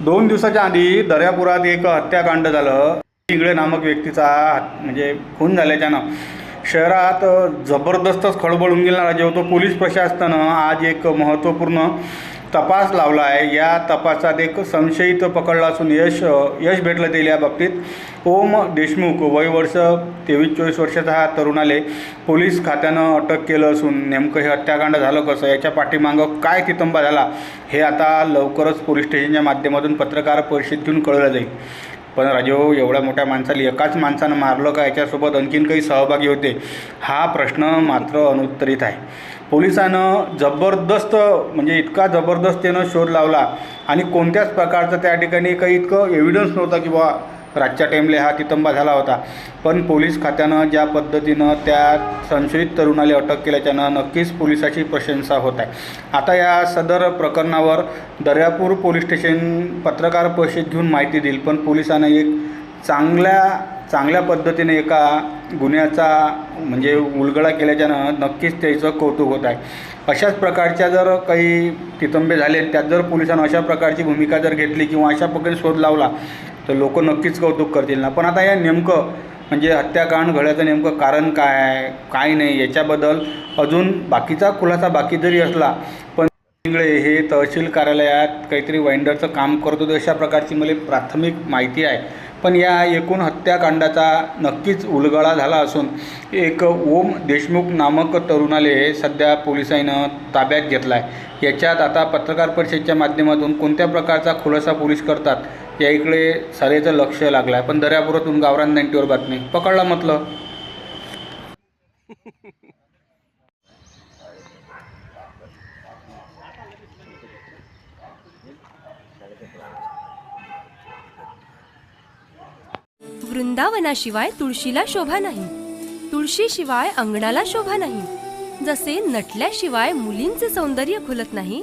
दोन दिवसाच्या आधी दर्यापुरात एक हत्याकांड झालं. इंगळे नामक व्यक्तीचा हत- म्हणजे खून झाल्याच्यानं शहरात जबरदस्तच खळबळ होऊन गेला जे होतो. पोलीस प्रशासनानं आज एक महत्त्वपूर्ण तपास लावला आहे. या तपासात एक संशयित पकडला असून यश यश भेटलं देईल या बाबतीत. ओम देशमुख वय वर्ष तेवीस चोवीस वर्षाचा हा तरुणाले पोलीस खात्यानं अटक केलं असून नेमकं हे हत्याकांड झालं कसं? याच्या पाठीमागं काय तितंबा झाला? हे आता लवकरच पोलीस स्टेशनच्या माध्यमातून पत्रकार परिषद घेऊन कळलं जाईल. पण राजेभाऊ एवढ्या मोठ्या माणसाला एकाच माणसानं मारलं का? याच्यासोबत आणखीन काही सहभागी होते? हा प्रश्न मात्र अनुत्तरित आहे. पोलिसानं जबरदस्त म्हणजे इतका जबरदस्तीनं शोध लावला आणि कोणत्याच प्रकारचं त्या ठिकाणी काही इतकं एव्हिडन्स नव्हता की बुवा रातच्या टाईमला हा तितंबा झाला होता. पण पोलीस खात्यानं ज्या पद्धतीनं त्या संशयित तरुणाला अटक केल्याच्यानं नक्कीच पोलिसाची प्रशंसा होत आहे. आता या सदर प्रकरणावर दर्यापूर पोलीस स्टेशन पत्रकार परिषद घेऊन माहिती देईल पण पोलिसानं एक चांगल्या चांगल्या पद्धतीने एका गुन्ह्याचा म्हणजे उलगडा केल्याच्यानं नक्कीच त्याचं कौतुक होत आहे. अशाच प्रकारच्या जर काही तितंबे झाले त्यात जर पोलिसांनी अशा प्रकारची भूमिका जर घेतली किंवा अशा प्रकारे शोध लावला तर लोक नक्कीच कौतुक करतील ना. पण आता या नेमकं म्हणजे हत्याकांड घडल्याचं नेमकं कारण काय आहे काय नाही याच्याबद्दल अजून बाकीचा खुलासा बाकी जरी असला पण इंगळे हे तहसील कार्यालयात काहीतरी वाइंडरचं काम करत होते अशा प्रकारची मला प्राथमिक माहिती आहे. पण या एकूण हत्याकांडाचा नक्कीच उलगडा झाला असून एक ओम देशमुख नामक तरुणाले सध्या पोलिसांनं ताब्यात घेतला आहे याच्यात आता पत्रकार परिषदेच्या माध्यमातून कोणत्या प्रकारचा खुलासा पोलीस करतात या इकडे सारेचं लक्ष लागलं आहे पण दर्यापुरातून गावरान नाईन्टीवर बातमी. पकडला म्हटलं. वृंदावनाशिवाय तुळशीला शोभा नाही. तुळशीशिवाय अंगणाला शोभा नाही. जसे नटल्याशिवाय मुलींचे सौंदर्य खुलत नाही